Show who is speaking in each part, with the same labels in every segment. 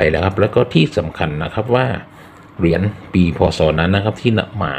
Speaker 1: ไปแล้วครับ แล้วก็ที่สำคัญนะครับว่าเหรียญปีพศนั้นนะครับที่นำมา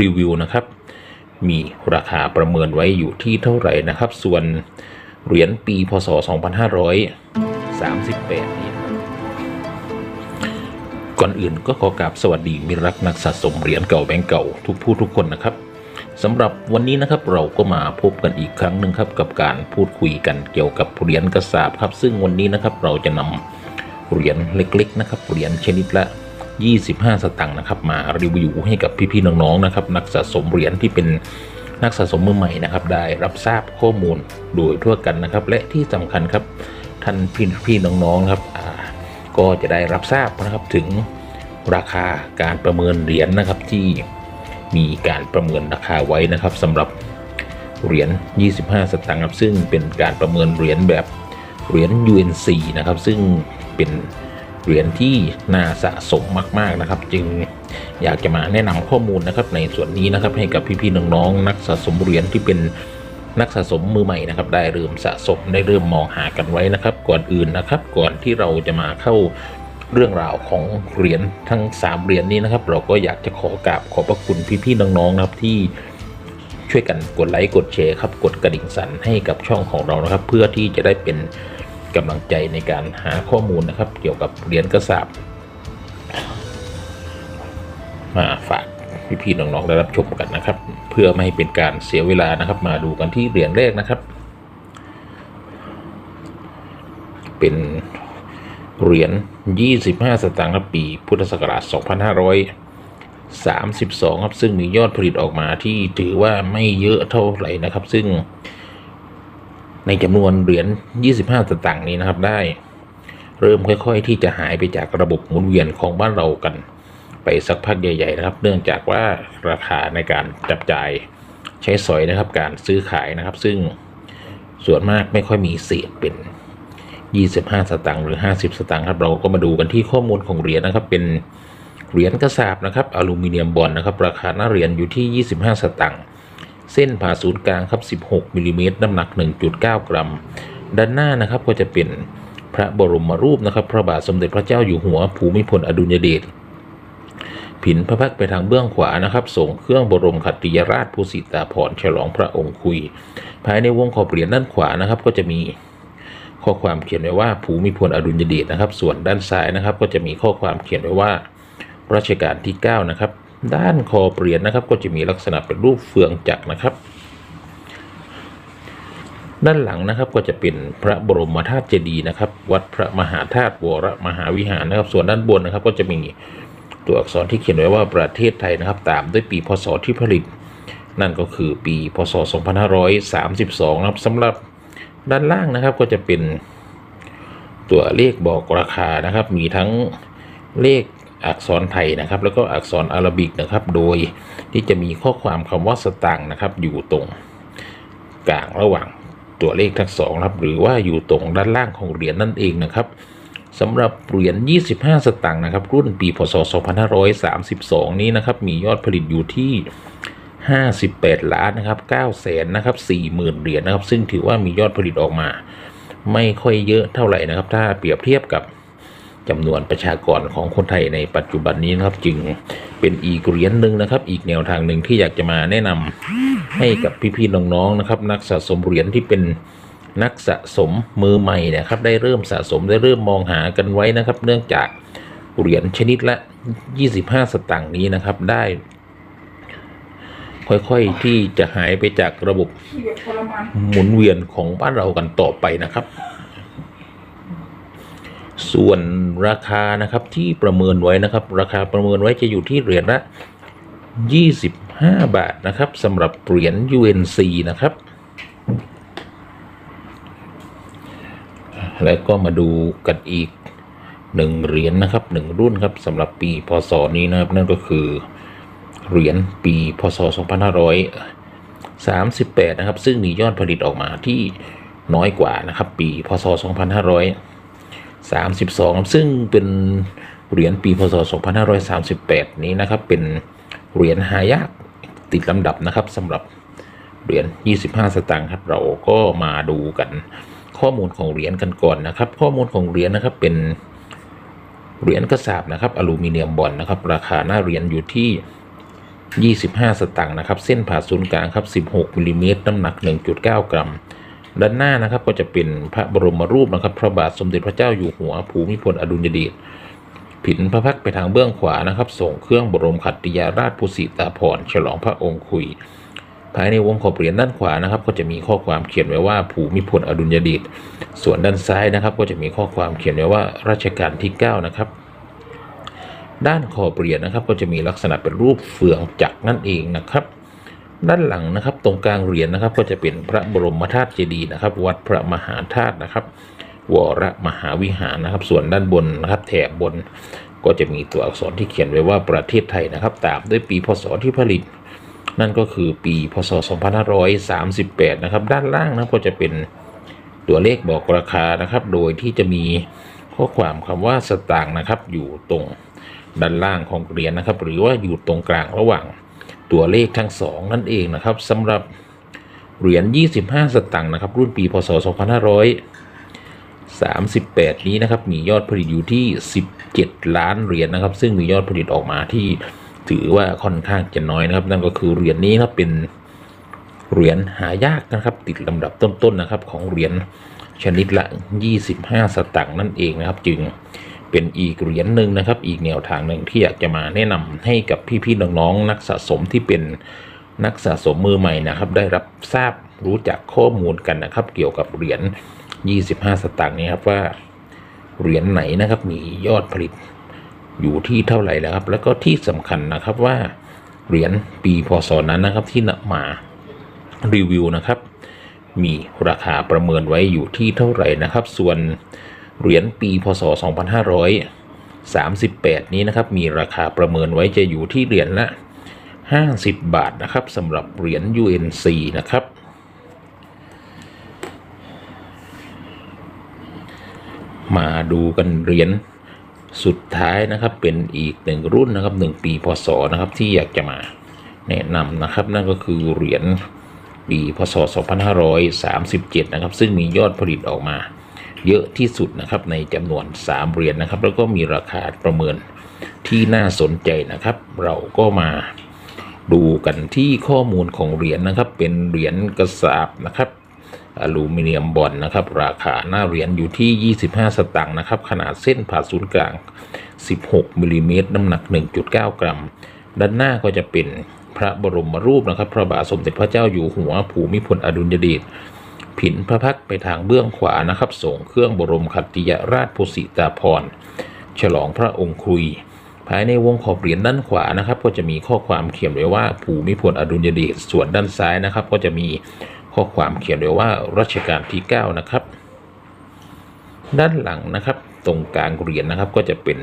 Speaker 1: รีวิวนะครับ มีราคาประเมินไว้อยู่ที่เท่าไหร่นะครับ ส่วนเหรียญปีพศ 2538 นี้นะครับก่อนอื่นก็ขอกราบสวัสดีมิรรักนักสะสมเหรียญเก่าแบงก์เก่าทุกผู้ทุกคนนะครับสำหรับวันนี้นะครับเราก็มาพบกันอีกครั้งหนึ่งครับกับการพูดคุยกันเกี่ยวกับเหรียญกระสาบครับ ซึ่งวันนี้นะครับเราจะนำ เหรียญเล็กๆนะครับเหรียญชนิดละ 25 สตางค์นะครับมารีวิวให้กับพี่ๆน้องๆนะครับนักสะสมเหรียญที่เป็นนักสะสมมือใหม่นะครับได้รับทราบข้อมูลโดยทั่วกันนะครับ และที่สำคัญครับท่านพี่ๆน้องๆครับก็จะได้รับทราบนะครับถึงราคาการประเมินเหรียญนะครับที่มีการประเมินราคาไว้นะครับสำหรับเหรียญ 25 สตางค์ครับซึ่งเป็นการประเมินเหรียญแบบ เหรียญ UNC นะครับซึ่งเป็นเหรียญที่น่าสะสมมาก ๆนะครับ จึงอยากจะมาแนะนำข้อมูลนะครับในส่วนนี้นะครับให้กับพี่ๆน้องๆนักสะสมเหรียญที่เป็นนักสะสมมือใหม่นะครับได้เริ่มสะสมได้เริ่มมองหากันไว้นะครับ ก่อนอื่นนะครับ ก่อนที่เราจะมาเข้าเรื่องราวของเหรียญทั้ง 3 เหรียญนี้นะครับ เราก็อยากจะขอกราบขอบพระคุณพี่ๆน้องๆนะครับที่ช่วยกันกดไลค์กดแชร์ครับกดกระดิ่งสั่นให้กับช่องของเรานะครับ เพื่อที่จะได้เป็น กำลังใจในการหาข้อมูลนะครับ เกี่ยวกับเหรียญกระสาบมาฝากพี่ๆน้องๆได้รับชมกันนะครับ เพื่อไม่ให้เป็นการเสียเวลานะครับ มาดูกันที่เหรียญแรกนะครับ เป็นเหรียญ 25 สตางค์ครับปี พุทธศักราช 2532 ครับ ซึ่งมียอดผลิตออกมาที่ถือว่าไม่เยอะเท่าไหร่นะครับ ซึ่ง ในจำนวนเหรียญ 25 สตางค์นี้นะครับได้ เริ่มค่อยๆ ที่จะหายไปจากระบบหมุนเวียนของบ้านเรากัน ไปสักพักใหญ่ๆนะครับ เนื่องจากว่าราคาในการจับจ่ายใช้สอยนะครับการซื้อขายนะครับ ซึ่งส่วนมากไม่ค่อยมีเศษเป็น 25 สตางค์หรือ 50 สตางค์ครับเราก็มาดูกันที่ข้อมูลของเหรียญนะครับเป็นเหรียญกระสาบนะครับอลูมิเนียมบอลนะครับราคาหน้าเหรียญอยู่ที่ 25 สตางค์ เส้นผ่าศูนย์กลางครับ 16มิลลิเมตรน้ำหนัก 1.9 กรัม ด้านหน้านะครับก็จะเป็นพระบรมรูปนะครับ พระบาทสมเด็จพระเจ้าอยู่หัว ภูมิพลอดุลยเดชผินพระพักตร์ไปทางเบื้องขวานะครับ ส่งเครื่องบรมขัตติยราชภูสิตาภรฉลองพระองค์คุย ภายในวงขอบเหรียญด้านขวานะครับ ก็จะมีข้อความเขียนไว้ว่าภูมิพลอดุลยเดชนะครับ ส่วนด้านซ้ายนะครับ ก็จะมีข้อความเขียนไว้ว่ารัชกาลที่9นะครับ ด้านคอเหรียญนะครับ ก็จะมีลักษณะเป็นรูปเฟืองจักรนะครับ ด้านหลังนะครับก็จะเป็นพระบรมธาตุเจดีย์นะครับ วัดพระมหาธาตุวรมหาวิหารนะครับ ส่วนด้านบนนะครับ ก็จะมีตัวอักษรที่เขียนไว้ว่าประเทศไทยนะครับ ตามด้วยปีพศที่ผลิต นั่นก็คือปีพศ 2532 นะครับสำหรับด้านล่างนะครับก็จะเป็นตัวเลขบอกราคานะครับ มีทั้งเลข อักษรไทยนะครับ แล้วก็อักษรอาหรับิกนะครับ โดยที่จะมีข้อความคำว่าสตางค์นะครับ อยู่ตรงกลางระหว่างตัวเลขทั้งสองครับหรือว่าอยู่ตรงด้านล่างของเหรียญนั่นเองนะครับสำหรับเหรียญ 25 สตางค์นะครับ รุ่นปีพศ 2532 นี้นะครับ มียอดผลิตอยู่ที่ 58 ล้านนะครับ9แสนนะครับ40,000 เหรียญนะครับ ซึ่งถือว่ามียอดผลิตออกมา ไม่ค่อยเยอะเท่าไหร่นะครับ ถ้าเปรียบเทียบกับ จำนวนประชากรของคนไทยในปัจจุบันนี้นะครับจึงเป็นอีกเหรียญหนึ่งนะครับ อีกแนวทางหนึ่งที่อยากจะมาแนะนำให้กับพี่ๆน้องๆนะครับ นักสะสมเหรียญที่เป็นนักสะสมมือใหม่นะครับ ได้เริ่มสะสมได้เริ่มมองหากันไว้นะครับ เนื่องจากเหรียญชนิดละ 25 สตางค์นี้นะครับได้ ค่อยๆที่จะหายไปจากระบบหมุนเวียนของบ้านเรากันต่อไปนะครับ ส่วน ราคานะครับที่ประเมินไว้นะครับ ราคาประเมินไว้จะอยู่ที่เหรียญละ25 บาทนะครับสำหรับเหรียญ UNC นะครับ แล้วก็มาดูกันอีกหนึ่งเหรียญนะครับหนึ่งรุ่นครับสำหรับปีพศนี้นะครับ นั่นก็คือเหรียญปีพศ 2538 นะครับ ซึ่งมียอดผลิตออกมาที่น้อยกว่านะครับ ปีพศ 2500 32 ซึ่งเป็นเหรียญปีพศ 2538 นี้นะครับ เป็นเหรียญหายากติดลำดับนะครับสำหรับเหรียญ 25 สตางค์ครับ เราก็มาดูกันข้อมูลของเหรียญกันก่อนนะครับ ข้อมูลของเหรียญนะครับเป็นเหรียญกระสาบนะครับอลูมิเนียมบอลนะครับ ราคาหน้าเหรียญอยู่ที่ 25 สตางค์นะครับ เส้นผ่าศูนย์กลางครับ 16มิลลิเมตรน้ำหนัก 1.9 กรัม ด้านหน้านะครับก็จะเป็นพระบรมรูปนะครับ พระบาทสมเด็จพระเจ้าอยู่หัวภูมิพลอดุลยเดชผินพระพักตร์ไปทางเบื้องขวานะครับส่งเครื่องบรมขัตติยาราชภูสิตาภรฉลองพระองค์คุย ภายในวงขอบเหรียญด้านขวานะครับ ก็จะมีข้อความเขียนไว้ว่าภูมิพลอดุลยเดชส่วนด้านซ้ายนะครับ ก็จะมีข้อความเขียนไว้ว่ารัชกาลที่ 9 นะครับ ด้านขอบเหรียญนะครับ ก็จะมีลักษณะเป็นรูปเฟืองจักรนั่นเองนะครับ ด้านหลังนะครับ ตรงกลางเหรียญนะครับ ก็จะเป็นพระบรมธาตุเจดีย์นะครับ วัดพระมหาธาตุนะครับ วรมหาวิหารนะครับ ส่วนด้านบนนะครับ แถบบนก็จะมีตัวอักษรที่เขียนไว้ว่าประเทศไทยนะครับ ตามด้วยปีพศที่ผลิต นั่นก็คือปีพศ 2538 นะครับ ด้านล่างนะก็จะเป็นตัวเลขบอกราคานะครับ โดยที่จะมีข้อความคำว่าสตางค์นะครับ อยู่ตรงด้านล่างของเหรียญนะครับ หรือว่าอยู่ตรงกลางระหว่าง ตัวเลขทั้งสองนั่นเองนะครับสำหรับเหรียญ 25 สตางค์นะครับ รุ่นปีพศ 2538 นี้นะครับ มียอดผลิตอยู่ที่ 17 ล้านเหรียญนะครับ ซึ่งมียอดผลิตออกมาที่ถือว่าค่อนข้างจะน้อยนะครับ นั่นก็คือเหรียญนี้นะเป็นเหรียญหายากนะครับ ติดลำดับต้นๆนะครับ ของเหรียญชนิดละ 25 สตางค์นั่นเองนะครับ จึง เป็นอีกเหรียญหนึ่งนะครับ อีกแนวทางหนึ่งที่อยากจะมาแนะนำให้กับพี่ๆน้องๆนักสะสมที่เป็นนักสะสมมือใหม่นะครับ ได้รับทราบรู้จักข้อมูลกันนะครับ เกี่ยวกับเหรียญ 25 สตางค์นี้ครับว่าเหรียญไหนนะครับมียอดผลิตอยู่ที่เท่าไหร่แล้วครับ แล้วก็ที่สำคัญนะครับว่าเหรียญปีพศนั้นนะครับที่นำมารีวิวนะครับ มีราคาประเมินไว้อยู่ที่เท่าไหร่นะครับ ส่วน เหรียญปีพศ 2538 นี้นะครับมีราคาประเมินไว้จะอยู่ที่เหรียญละ 50 บาทนะครับสำหรับเหรียญ UNC นะครับมาดูกันเหรียญสุดท้ายนะครับเป็นอีกหนึ่งรุ่นนะครับหนึ่งปีพศนะครับที่อยากจะมาแนะนำนะครับ นั่นก็คือเหรียญปีพศ 2537 นะครับ ซึ่งมียอดผลิตออกมา เยอะที่สุดนะครับในจำนวน 3 เหรียญนะครับ แล้วก็มีราคาประเมินที่น่าสนใจนะครับ เราก็มาดูกันที่ข้อมูลของเหรียญนะครับ เป็นเหรียญกระสาบนะครับอลูมิเนียมบอลนะครับ ราคาหน้าเหรียญอยู่ที่ 25 สตางค์นะครับ ขนาดเส้นผ่าศูนย์กลาง 16มิลลิเมตรน้ำหนัก 1.9 กรัม ด้านหน้าก็จะเป็นพระบรมรูปนะครับ พระบาทสมเด็จพระเจ้าอยู่หัวภูมิพลอดุลยเดช ผินพระพักไปทางเบื้องขวานะครับส่งเครื่องบรมขัตติยราชภูสิตาภรฉลองพระองค์คุย ภายในวงขอบเหรียญด้านขวานะครับ ก็จะมีข้อความเขียนไว้ว่าภูมิพลอดุลยเดชส่วนด้านซ้ายนะครับ ก็จะมีข้อความเขียนไว้ว่ารัชกาลที่ 9 นะครับ ด้านหลังนะครับ ตรงกลางเหรียญนะครับก็จะเป็น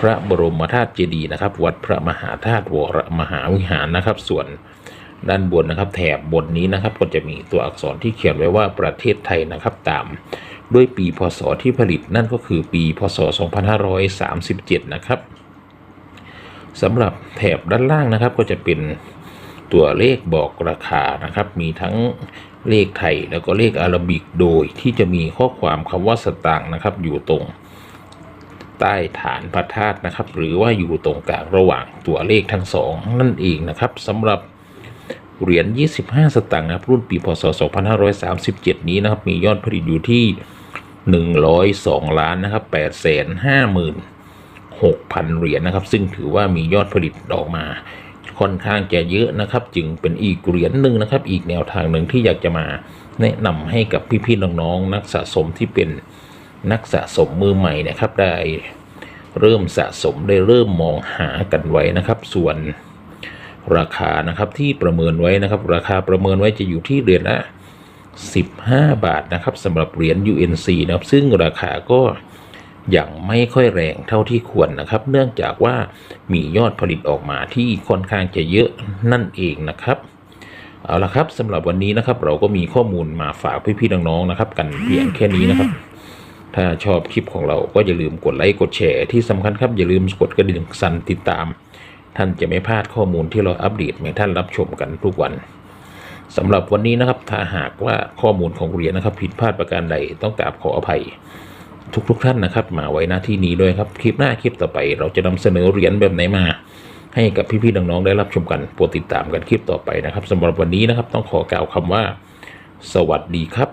Speaker 1: พระบรมธาตุเจดีย์นะครับ วัดพระมหาธาตุวรมหาวิหารนะครับ ส่วน ด้านบนนะครับ แถบบนนี้นะครับก็จะมีตัวอักษรที่เขียนไว้ว่าประเทศไทยนะครับตาม ด้วยปีพศที่ผลิตนั่นก็คือปีพศ 2537 นะครับสำหรับแถบด้านล่างนะครับก็จะเป็นตัวเลขบอกราคานะครับ มีทั้งเลขไทยแล้วก็เลขอารบิกโดยที่จะมีข้อความคำว่าสตางค์นะครับ อยู่ตรงใต้ฐานพระธาตุนะครับ หรือว่าอยู่ตรงกลางระหว่างตัวเลขทั้งสองนั่นเองนะครับสำหรับ เหรียญ 25 สตางค์นะครับรุ่นปีพศ 2537 นี้นะครับมียอดผลิตอยู่ที่ 102 ล้านนะครับ8 5 0 0 0 6,000 เหรียญนะครับ ซึ่งถือว่ามียอดผลิตออกมาค่อนข้างจะเยอะนะครับ จึงเป็นอีกเหรียญหนึ่งนะครับ อีกแนวทางหนึ่งที่อยากจะมาแนะนำให้กับพี่ๆน้องๆนักสะสมที่เป็นนักสะสมมือใหม่นะครับ ได้เริ่มสะสมได้เริ่มมองหากันไว้นะครับ ส่วน ราคานะครับที่ประเมินไว้นะครับราคาประเมินไว้จะอยู่ที่เหรียญละ15 บาทนะครับสำหรับเหรียญ UNC นะครับซึ่งราคาก็ยังไม่ค่อยแรงเท่าที่ควรนะครับ เนื่องจากว่ามียอดผลิตออกมาที่ค่อนข้างจะเยอะนั่นเองนะครับเอาละครับสำหรับวันนี้นะครับ เราก็มีข้อมูลมาฝากพี่ๆน้องๆนะครับ กันเพียงแค่นี้นะครับ ถ้าชอบคลิปของเราก็อย่าลืมกดไลค์กดแชร์ที่สำคัญครับอย่าลืมกดกระดิ่งสั่นติดตาม ท่านจะไม่พลาดข้อมูลที่เราอัปเดตให้ท่านรับชมกันทุกวันสำหรับวันนี้นะครับถ้าหากว่าข้อมูลของเหรียญนะครับ ผิดพลาดประการใดต้องกราบขออภัย ทุกๆท่านนะครับ มาไว้หน้าที่นี้ด้วยครับคลิปหน้าคลิปต่อไป เราจะนำเสนอเหรียญแบบไหนมา ให้กับพี่ๆน้องๆได้รับชมกันโปรดติดตามกันคลิปต่อไปนะครับสำหรับวันนี้นะครับ ต้องขอกล่าวคำว่า สวัสดีครับ